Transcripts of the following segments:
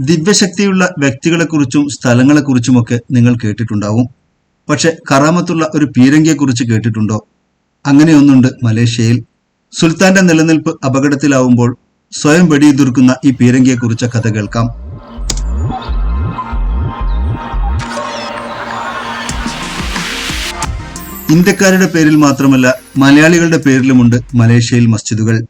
ദിവ്യശക്തിയുള്ള വ്യക്തികളെക്കുറിച്ചും സ്ഥലങ്ങളെക്കുറിച്ചുമൊക്കെ നിങ്ങൾ കേട്ടിട്ടുണ്ടാവും. പക്ഷെ കറാമത്തുള്ള ഒരു പീരങ്കിയെക്കുറിച്ച് കേട്ടിട്ടുണ്ടോ? അങ്ങനെയൊന്നുണ്ട് മലേഷ്യയിൽ. സുൽത്താന്റെ നിലനിൽപ്പ് അപകടത്തിലാവുമ്പോൾ സ്വയം വെടിയുതിർക്കുന്ന ഈ പീരങ്കിയെക്കുറിച്ച കഥ കേൾക്കാം. ഇന്ത്യക്കാരുടെ പേരിൽ മാത്രമല്ല മലയാളികളുടെ പേരിലുമുണ്ട് മലേഷ്യയിൽ മസ്ജിദുകൾ.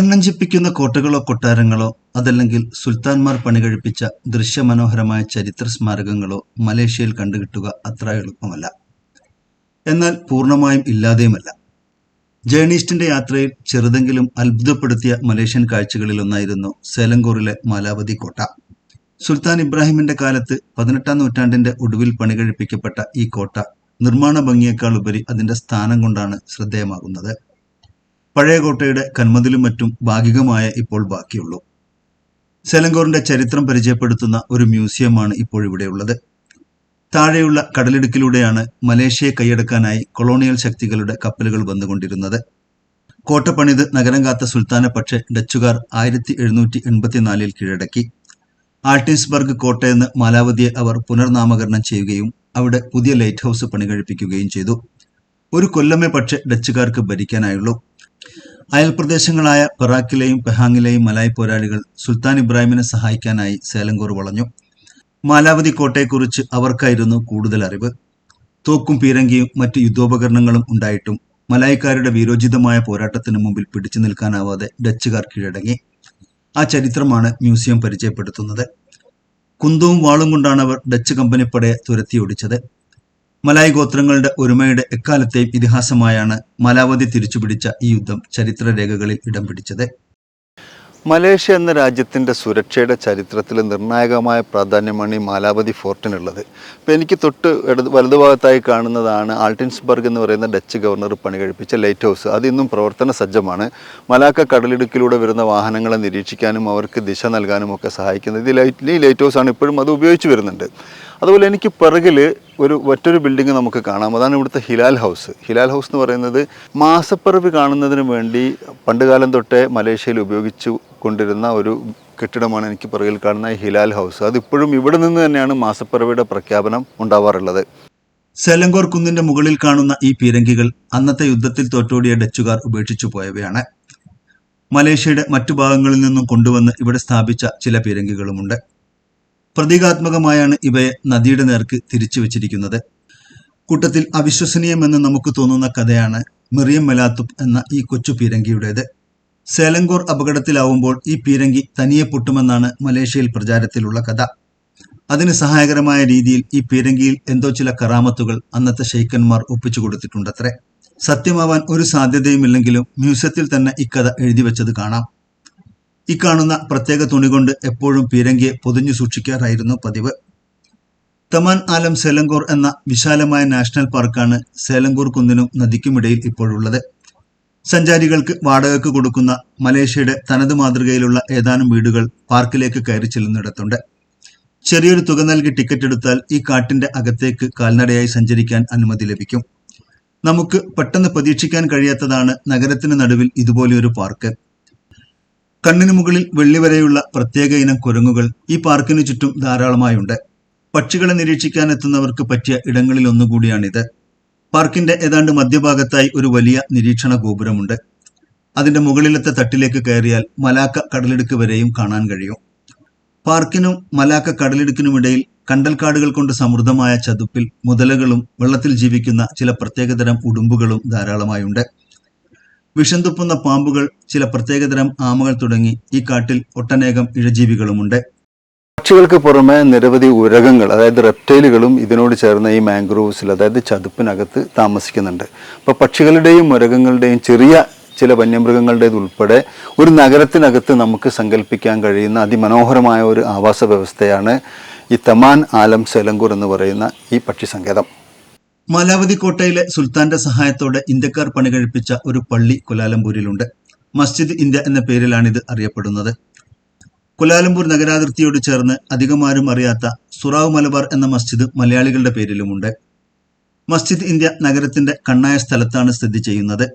കണ്ണഞ്ചിപ്പിക്കുന്ന കോട്ടകളോ കൊട്ടാരങ്ങളോ അതല്ലെങ്കിൽ സുൽത്താൻമാർ പണികഴിപ്പിച്ച ദൃശ്യമനോഹരമായ ചരിത്ര സ്മാരകങ്ങളോ മലേഷ്യയിൽ കണ്ടുകിട്ടുക അത്ര എളുപ്പമല്ല. എന്നാൽ പൂർണമായും ഇല്ലാതെയുമല്ല. ജേണീസ്റ്റിന്റെ യാത്രയിൽ ചെറുതെങ്കിലും അത്ഭുതപ്പെടുത്തിയ മലേഷ്യൻ കാഴ്ചകളിലൊന്നായിരുന്നു സേലങ്കൂറിലെ മാലാവതി കോട്ട. സുൽത്താൻ ഇബ്രാഹിമിന്റെ കാലത്ത് പതിനെട്ടാം നൂറ്റാണ്ടിന്റെ ഒടുവിൽ പണികഴിപ്പിക്കപ്പെട്ട ഈ കോട്ട നിർമ്മാണ ഭംഗിയേക്കാൾ ഉപരി അതിന്റെ സ്ഥാനം കൊണ്ടാണ് ശ്രദ്ധേയമാകുന്നത്. പഴയ കോട്ടയുടെ കന്മതിലും മറ്റും ഭാഗികമായ ഇപ്പോൾ ബാക്കിയുള്ളൂ. സെലങ്കോറിന്റെ ചരിത്രം പരിചയപ്പെടുത്തുന്ന ഒരു മ്യൂസിയമാണ് ഇപ്പോൾ ഇവിടെയുള്ളത്. താഴെയുള്ള കടലിടുക്കിലൂടെയാണ് മലേഷ്യയെ കൈയടക്കാനായി കൊളോണിയൽ ശക്തികളുടെ കപ്പലുകൾ വന്നുകൊണ്ടിരുന്നത്. കോട്ട പണിത് നഗരം കാത്ത സുൽത്താനെ പക്ഷേ ഡച്ചുകാർ ആയിരത്തി എഴുന്നൂറ്റി എൺപത്തിനാലിൽ കീഴടക്കി. ആൾട്ടിൻസ്ബർഗ് കോട്ടയെന്ന് മാലാവതിയെ അവർ പുനർനാമകരണം ചെയ്യുകയും അവിടെ പുതിയ ലൈറ്റ് ഹൗസ് പണികഴിപ്പിക്കുകയും ചെയ്തു. ഒരു കൊല്ലമേ പക്ഷെ ഡച്ചുകാർക്ക് ഭരിക്കാനായുള്ളൂ. അയൽപ്രദേശങ്ങളായ പെറാക്കിലെയും പെഹാങ്ങിലെയും മലായ് പോരാളികൾ സുൽത്താൻ ഇബ്രാഹിമിനെ സഹായിക്കാനായി സേലങ്കൂർ വളഞ്ഞു. മാലാവതി കോട്ടയെക്കുറിച്ച് അവർക്കായിരുന്നു കൂടുതൽ അറിവ്. തോക്കും പീരങ്കിയും മറ്റ് യുദ്ധോപകരണങ്ങളും ഉണ്ടായിട്ടും മലായിക്കാരുടെ വീരോചിതമായ പോരാട്ടത്തിന് മുമ്പിൽ പിടിച്ചു നിൽക്കാനാവാതെ ഡച്ചുകാർ കീഴടങ്ങി. ആ ചരിത്രമാണ് മ്യൂസിയം പരിചയപ്പെടുത്തുന്നത്. കുന്തവും വാളും കൊണ്ടാണ് അവർ ഡച്ച് കമ്പനിപ്പടയെ തുരത്തിയൊടിച്ചത് മലായ് ഗോത്രങ്ങളുടെ ഒരുമയുടെ എക്കാലത്തെയും ഇതിഹാസമായാണ് മലാവതി തിരിച്ചുപിടിച്ച ഈ യുദ്ധം ചരിത്രരേഖകളിൽ ഇടം പിടിച്ചത്. മലേഷ്യ എന്ന രാജ്യത്തിന്റെ സുരക്ഷയുടെ ചരിത്രത്തിൽ നിർണായകമായ പ്രാധാന്യമാണ് ഈ മാലാവതി ഫോർട്ടിനുള്ളത്. ഇപ്പോൾ എനിക്ക് തൊട്ട് ഇടത് വലതുഭാഗത്തായി കാണുന്നതാണ് ആൾട്ടിൻസ്ബർഗ് എന്ന് പറയുന്ന ഡച്ച് ഗവർണർ പണി കഴിപ്പിച്ച ലൈറ്റ് ഹൗസ്. അത് ഇന്നും പ്രവർത്തന സജ്ജമാണ്. മലാക്ക കടലിടുക്കിലൂടെ വരുന്ന വാഹനങ്ങളെ നിരീക്ഷിക്കാനും അവർക്ക് ദിശ നൽകാനും ഒക്കെ സഹായിക്കുന്നത്. ഈ ലൈറ്റ് ഈ ലൈറ്റ് ആണ് ഇപ്പോഴും അത് ഉപയോഗിച്ച് വരുന്നുണ്ട്. അതുപോലെ എനിക്ക് പിറകിൽ ഒരു മറ്റൊരു ബിൽഡിംഗ് നമുക്ക് കാണാം. അതാണ് ഇവിടുത്തെ ഹിലാൽ ഹൗസ് ഹിലാൽ ഹൗസ് എന്ന് പറയുന്നത് മാസപ്പിറവി കാണുന്നതിന് വേണ്ടി പണ്ടുകാലം തൊട്ടേ മലേഷ്യയിൽ ഉപയോഗിച്ചു കൊണ്ടിരുന്ന ഒരു കെട്ടിടമാണ് എനിക്ക് പിറകിൽ കാണുന്ന ഹിലാൽ ഹൗസ് അതിപ്പോഴും ഇവിടെ നിന്ന് തന്നെയാണ് മാസപ്പിറവിയുടെ പ്രഖ്യാപനം ഉണ്ടാവാറുള്ളത്. സെലങ്കോർ കുന്നിന്റെ മുകളിൽ കാണുന്ന ഈ പീരങ്കികൾ അന്നത്തെ യുദ്ധത്തിൽ തോറ്റോടിയ ഡച്ചുകാർ ഉപേക്ഷിച്ചു പോയവയാണ്. മലേഷ്യയുടെ മറ്റു ഭാഗങ്ങളിൽ നിന്നും കൊണ്ടുവന്ന് ഇവിടെ സ്ഥാപിച്ച ചില പീരങ്കികളുമുണ്ട്. പ്രതീകാത്മകമായാണ് ഇവയെ നദിയുടെ നേർക്ക് തിരിച്ചു വച്ചിരിക്കുന്നത്. കൂട്ടത്തിൽ അവിശ്വസനീയമെന്ന് നമുക്ക് തോന്നുന്ന കഥയാണ് മെറിയം മെലാത്തുപ്പ് എന്ന ഈ കൊച്ചു പീരങ്കിയുടേത്. സേലങ്കോർ അപകടത്തിലാവുമ്പോൾ ഈ പീരങ്കി തനിയെ പൊട്ടുമെന്നാണ് മലേഷ്യയിൽ പ്രചാരത്തിലുള്ള കഥ. അതിന് സഹായകരമായ രീതിയിൽ ഈ പീരങ്കിയിൽ എന്തോ ചില കറാമത്തുകൾ അന്നത്തെ ഷെയ്ക്കന്മാർ ഒപ്പിച്ചു കൊടുത്തിട്ടുണ്ടത്രേ. സത്യമാവാൻ ഒരു സാധ്യതയുമില്ലെങ്കിലും മ്യൂസിയത്തിൽ തന്നെ ഇക്കഥ എഴുതി വെച്ചത് കാണാം. ഈ കാണുന്ന പ്രത്യേക തുണി കൊണ്ട് എപ്പോഴും പീരങ്കിയെ പൊതിഞ്ഞു സൂക്ഷിക്കാറായിരുന്നു പതിവ്. തമാൻ ആലം സേലങ്കൂർ എന്ന വിശാലമായ നാഷണൽ പാർക്കാണ് സേലങ്കൂർ കുന്നിനും നദിക്കുമിടയിൽ ഇപ്പോഴുള്ളത്. സഞ്ചാരികൾക്ക് വാടകയ്ക്ക് കൊടുക്കുന്ന മലേഷ്യയുടെ തനത് മാതൃകയിലുള്ള ഏതാനും വീടുകൾ പാർക്കിലേക്ക് കയറി ചെല്ലുന്നിടത്തുണ്ട്. ചെറിയൊരു തുക നൽകി ടിക്കറ്റ് എടുത്താൽ ഈ കാട്ടിന്റെ അകത്തേക്ക് കാൽനടയായി സഞ്ചരിക്കാൻ അനുമതി ലഭിക്കും. നമുക്ക് പെട്ടെന്ന് പ്രതീക്ഷിക്കാൻ കഴിയാത്തതാണ് നഗരത്തിന് നടുവിൽ ഇതുപോലെയൊരു പാർക്ക്. കണ്ണിന് മുകളിൽ വെള്ളി വരെയുള്ള പ്രത്യേക ഇനം കുരങ്ങുകൾ ഈ പാർക്കിനു ചുറ്റും ധാരാളമായുണ്ട്. പക്ഷികളെ നിരീക്ഷിക്കാൻ എത്തുന്നവർക്ക് പറ്റിയ ഇടങ്ങളിൽ ഒന്നുകൂടിയാണിത്. പാർക്കിന്റെ ഏതാണ്ട് മധ്യഭാഗത്തായി ഒരു വലിയ നിരീക്ഷണ ഗോപുരമുണ്ട്. അതിന്റെ മുകളിലത്തെ തട്ടിലേക്ക് കയറിയാൽ മലാക്ക കടലിടുക്ക് വരെയും കാണാൻ കഴിയും. പാർക്കിനും മലാക്ക കടലിടുക്കിനുമിടയിൽ കണ്ടൽക്കാടുകൾ കൊണ്ട് സമൃദ്ധമായ ചതുപ്പിൽ മുതലകളും വെള്ളത്തിൽ ജീവിക്കുന്ന ചില പ്രത്യേകതരം ഉടുമ്പുകളും ധാരാളമായുണ്ട്. വിഷം തുപ്പുന്ന പാമ്പുകൾ ചില പ്രത്യേകതരം ആമകൾ തുടങ്ങി ഈ കാട്ടിൽ ഒട്ടനേകം ഇഴജീവികളുമുണ്ട്. പക്ഷികൾക്ക് പുറമെ നിരവധി ഉരകങ്ങൾ അതായത് റെപ്റ്റൈലുകളും ഇതിനോട് ചേർന്ന ഈ മാംഗ്രോവ്സിൽ അതായത് ചതുപ്പിനകത്ത് താമസിക്കുന്നുണ്ട്. അപ്പോൾ പക്ഷികളുടെയും ഉരകങ്ങളുടെയും ചെറിയ ചില വന്യമൃഗങ്ങളുടേത് ഉൾപ്പെടെ ഒരു നഗരത്തിനകത്ത് നമുക്ക് സങ്കല്പിക്കാൻ കഴിയുന്ന അതിമനോഹരമായ ഒരു ആവാസ വ്യവസ്ഥയാണ് ഈ തമാൻ ആലം സെലങ്കൂർ എന്ന് പറയുന്ന ഈ പക്ഷി സങ്കേതം. മാലാവതി കോട്ടയിലെ സുൽത്താന്റെ സഹായത്തോടെ ഇന്ത്യക്കാർ പണികഴിപ്പിച്ച ഒരു പള്ളി കുലാലംപൂരിലുണ്ട്. മസ്ജിദ് ഇന്ത്യ എന്ന പേരിലാണിത് അറിയപ്പെടുന്നത്. കുലാലംപൂർ നഗരാതിർത്തിയോട് ചേർന്ന് അധികമാരും അറിയാത്ത സുറാവ് മലബാർ എന്ന മസ്ജിദ് മലയാളികളുടെ പേരിലുമുണ്ട്. മസ്ജിദ് ഇന്ത്യ നഗരത്തിന്റെ കണ്ണായ സ്ഥലത്താണ് സ്ഥിതി ചെയ്യുന്നത്.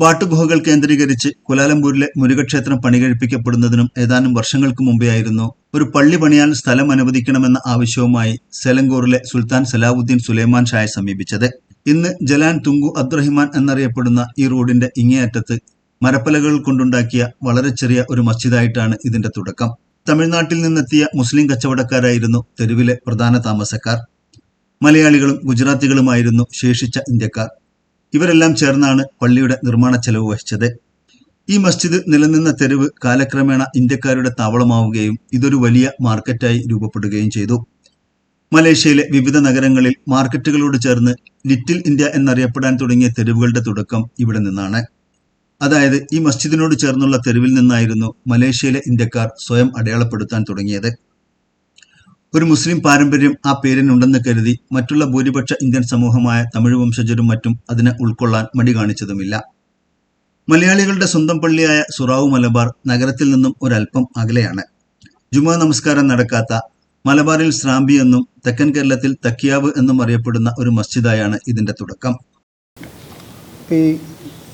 പാട്ടുഗുഹകൾ കേന്ദ്രീകരിച്ച് കുലാലംപൂരിലെ മുരുകക്ഷേത്രം പണികഴിപ്പിക്കപ്പെടുന്നതിനും ഏതാനും വർഷങ്ങൾക്ക് മുമ്പേ ആയിരുന്നു ഒരു പള്ളി പണിയാൻ സ്ഥലം അനുവദിക്കണമെന്ന ആവശ്യവുമായി സെലങ്കൂറിലെ സുൽത്താൻ സലാവുദ്ദീൻ സുലൈമാൻ ഷായെ സമീപിച്ചത്. ഇന്ന് ജലാൻ തുങ്കു അബ്ദുറഹിമാൻ എന്നറിയപ്പെടുന്ന ഈ റോഡിന്റെ ഇങ്ങേയറ്റത്ത് മരപ്പലകൾ കൊണ്ടുണ്ടാക്കിയ വളരെ ചെറിയ ഒരു മസ്ജിദായിട്ടാണ് ഇതിന്റെ തുടക്കം. തമിഴ്നാട്ടിൽ നിന്നെത്തിയ മുസ്ലിം കച്ചവടക്കാരായിരുന്നു തെരുവിലെ പ്രധാന താമസക്കാർ. മലയാളികളും ഗുജറാത്തികളുമായിരുന്നു ശേഷിച്ച ഇന്ത്യക്കാർ. ഇവരെല്ലാം ചേർന്നാണ് പള്ളിയുടെ നിർമ്മാണ ചെലവ് വഹിച്ചത്. ഈ മസ്ജിദ് നിലനിന്ന തെരുവ് കാലക്രമേണ ഇന്ത്യക്കാരുടെ താവളമാവുകയും ഇതൊരു വലിയ മാർക്കറ്റായി രൂപപ്പെടുകയും ചെയ്തു. മലേഷ്യയിലെ വിവിധ നഗരങ്ങളിൽ മാർക്കറ്റുകളോട് ചേർന്ന് ലിറ്റിൽ ഇന്ത്യ എന്നറിയപ്പെടാൻ തുടങ്ങിയ തെരുവുകളുടെ തുടക്കം ഇവിടെ നിന്നാണ്. അതായത് ഈ മസ്ജിദിനോട് ചേർന്നുള്ള തെരുവിൽ നിന്നായിരുന്നു മലേഷ്യയിലെ ഇന്ത്യക്കാർ സ്വയം അടയാളപ്പെടുത്താൻ തുടങ്ങിയത്. ഒരു മുസ്ലിം പാരമ്പര്യം ആ പേരിനുണ്ടെന്ന് കരുതി മറ്റുള്ള ഭൂരിപക്ഷ ഇന്ത്യൻ സമൂഹമായ തമിഴ് വംശജരും മറ്റും അതിനെ ഉൾക്കൊള്ളാൻ മടി കാണിച്ചതുമില്ല. മലയാളികളുടെ സ്വന്തം പള്ളിയായ സുറാവു മലബാർ നഗരത്തിൽ നിന്നും ഒരല്പം അകലെയാണ്. ജുമാ നമസ്കാരം നടക്കാത്ത മലബാറിൽ സ്രാമ്പി എന്നും തെക്കൻ കേരളത്തിൽ തക്കിയാവ് എന്നും അറിയപ്പെടുന്ന ഒരു മസ്ജിദായാണ് ഇതിന്റെ തുടക്കം. ഈ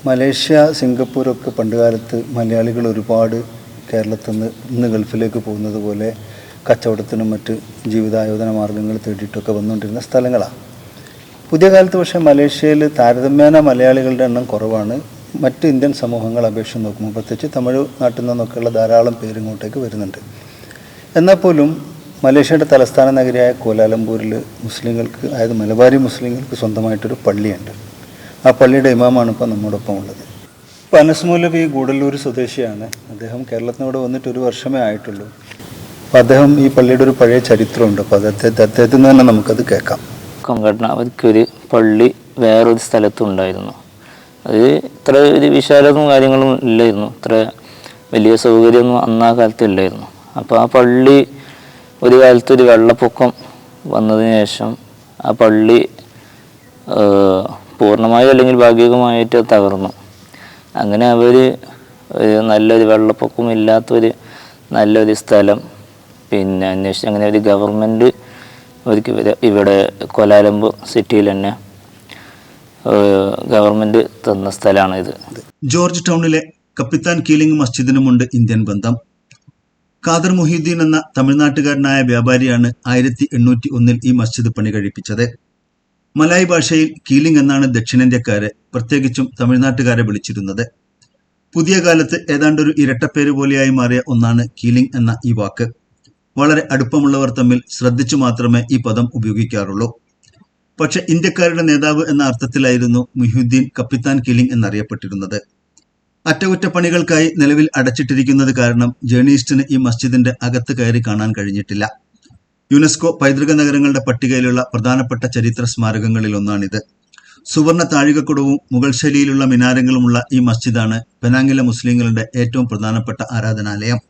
മലേഷ്യ സിംഗപ്പൂരൊക്കെ പണ്ടുകാലത്ത് മലയാളികൾ ഒരുപാട് കേരളത്തിൽ നിന്ന് ഇന്ന് ഗൾഫിലേക്ക് പോകുന്നത് പോലെ കച്ചവടത്തിനും മറ്റ് ജീവിതായോധന മാർഗങ്ങൾ തേടിയിട്ടൊക്കെ വന്നുകൊണ്ടിരുന്ന സ്ഥലങ്ങളാണ്. പുതിയ കാലത്ത് പക്ഷേ മലേഷ്യയിൽ താരതമ്യേന മലയാളികളുടെ എണ്ണം കുറവാണ്. മറ്റ് ഇന്ത്യൻ സമൂഹങ്ങൾ അപേക്ഷിച്ച് നോക്കുമ്പോൾ പ്രത്യേകിച്ച് തമിഴ് നാട്ടിൽ നിന്നൊക്കെയുള്ള ധാരാളം പേര് ഇങ്ങോട്ടേക്ക് വരുന്നുണ്ട്. എന്നാൽ പോലും മലേഷ്യയുടെ തലസ്ഥാന നഗരിയായ കോലാലംപൂരിൽ മുസ്ലിങ്ങൾക്ക് അതായത് മലബാരി മുസ്ലിങ്ങൾക്ക് സ്വന്തമായിട്ടൊരു പള്ളിയുണ്ട്. ആ പള്ളിയുടെ ഇമാമാണ് ഇപ്പോൾ നമ്മോടൊപ്പം ഉള്ളത്. ഇപ്പോൾ അനസ്മൂലബി ഗൂഡല്ലൂർ സ്വദേശിയാണ്. അദ്ദേഹം കേരളത്തിനോട് വന്നിട്ട് ഒരു വർഷമേ ആയിട്ടുള്ളൂ. അപ്പോൾ അദ്ദേഹം ഈ പള്ളിയുടെ ഒരു പഴയ ചരിത്രമുണ്ട്. അപ്പോൾ അദ്ദേഹത്തെ അദ്ദേഹത്തിൽ നിന്ന് തന്നെ നമുക്കത് കേൾക്കാം. അവർക്കൊരു പള്ളി വേറൊരു സ്ഥലത്തുണ്ടായിരുന്നു. അത് ഇത്ര ഒരു വിശാലതും കാര്യങ്ങളും ഇല്ലായിരുന്നു. ഇത്ര വലിയ സൗകര്യമൊന്നും അന്ന് ആ കാലത്ത് ഇല്ലായിരുന്നു. അപ്പോൾ ആ പള്ളി ഒരു കാലത്ത് ഒരു വെള്ളപ്പൊക്കം വന്നതിന് ശേഷം ആ പള്ളി പൂർണമായി അല്ലെങ്കിൽ ഭാഗികമായിട്ട് തകർന്നു. അങ്ങനെ അവർ നല്ലൊരു വെള്ളപ്പൊക്കം ഇല്ലാത്തൊരു നല്ലൊരു സ്ഥലം പിന്നെ അന്വേഷിച്ച് അങ്ങനെ ഒരു ഗവൺമെന്റ് ഒരുക്കി ഇവരെ ഇവിടെ കൊലാലംപൂർ സിറ്റിയിൽ തന്നെ ഗവൺമെന്റ് തന്ന സ്ഥലമാണ് ഇത്. ജോർജ് ടൗണിലെ കപ്പിത്താൻ കീലിംഗ് മസ്ജിദിനുമുണ്ട് ഇന്ത്യൻ ബന്ധം. ഖാദർ മുഹീദ്ദീൻ എന്ന തമിഴ്നാട്ടുകാരനായ വ്യാപാരിയാണ് ആയിരത്തി എണ്ണൂറ്റി ഒന്നിൽ ഈ മസ്ജിദ് പണി കഴിപ്പിച്ചത്. മലായ് ഭാഷയിൽ കീലിംഗ് എന്നാണ് ദക്ഷിണേന്ത്യക്കാരെ പ്രത്യേകിച്ചും തമിഴ്നാട്ടുകാരെ വിളിച്ചിരുന്നത്. പുതിയ കാലത്ത് ഏതാണ്ടൊരു ഇരട്ടപ്പേര് പോലെയായി മാറിയ ഒന്നാണ് കീലിംഗ് എന്ന ഈ വാക്ക്. വളരെ അടുപ്പമുള്ളവർ തമ്മിൽ ശ്രദ്ധിച്ചു മാത്രമേ ഈ പദം ഉപയോഗിക്കാറുള്ളൂ. പക്ഷെ ഇന്ത്യക്കാരുടെ നേതാവ് എന്ന അർത്ഥത്തിലായിരുന്നു മുഹ്യുദ്ദീൻ കപ്പിത്താൻ കിലിംഗ് എന്നറിയപ്പെട്ടിരുന്നത്. അറ്റകുറ്റപ്പണികൾക്കായി നിലവിൽ അടച്ചിട്ടിരിക്കുന്നത് കാരണം ജേണീസ്റ്റിന് ഈ മസ്ജിദിന്റെ അകത്ത് കയറി കാണാൻ കഴിഞ്ഞിട്ടില്ല. യുനെസ്കോ പൈതൃക നഗരങ്ങളുടെ പട്ടികയിലുള്ള പ്രധാനപ്പെട്ട ചരിത്ര സ്മാരകങ്ങളിൽ ഒന്നാണിത്. സുവർണ താഴികക്കുടവും മുഗൾ ശൈലിയിലുള്ള മിനാരങ്ങളുമുള്ള ഈ മസ്ജിദാണ് പെനാങ്ങിലെ മുസ്ലിങ്ങളുടെ ഏറ്റവും പ്രധാനപ്പെട്ട ആരാധനാലയം.